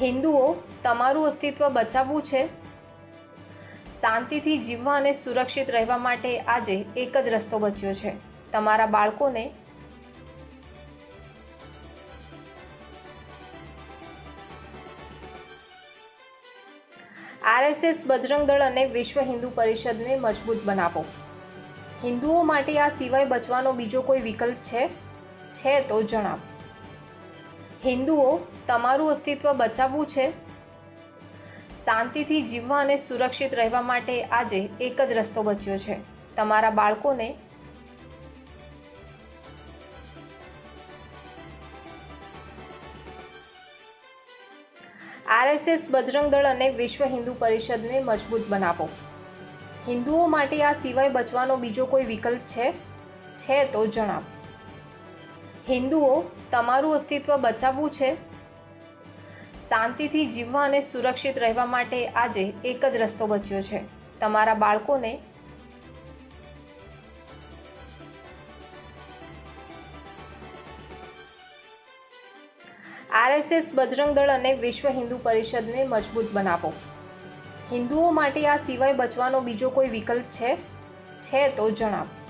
હિન્દુઓ તમારું અસ્તિત્વ બચાવવું છે? શાંતિથી જીવવા અને સુરક્ષિત રહેવા માટે આજે એક જ રસ્તો બચ્યો છે. તમારા બાળકોને આરએસએસ બજરંગ દળ અને વિશ્વ હિન્દુ પરિષદને મજબૂત બનાવો. હિન્દુઓ માટે આ સિવાય બચવાનો બીજો કોઈ વિકલ્પ છે? છે તો જણાવો. હિન્દુઓ તમારું અસ્તિત્વ બચાવવું છે? શાંતિથી જીવવા અને સુરક્ષિત રહેવા માટે આજે એક જ રસ્તો બચ્યો છે. તમારા બાળકોને આરએસએસ બજરંગ દળ અને વિશ્વ હિન્દુ પરિષદને મજબૂત બનાવો. હિન્દુઓ માટે આ સિવાય બચવાનો બીજો કોઈ વિકલ્પ છે? છે તો જણાવો. હિન્દુઓ તમારું અસ્તિત્વ બચાવવું છે? શાંતિથી જીવવા અને સુરક્ષિત રહેવા માટે આજે એક જ રસ્તો બચ્યો છે. તમારા બાળકોને આરએસએસ બજરંગ દળ અને વિશ્વ હિન્દુ પરિષદને મજબૂત બનાવો. હિન્દુઓ માટે આ સિવાય બચવાનો બીજો કોઈ વિકલ્પ છે? છે તો જણાવો.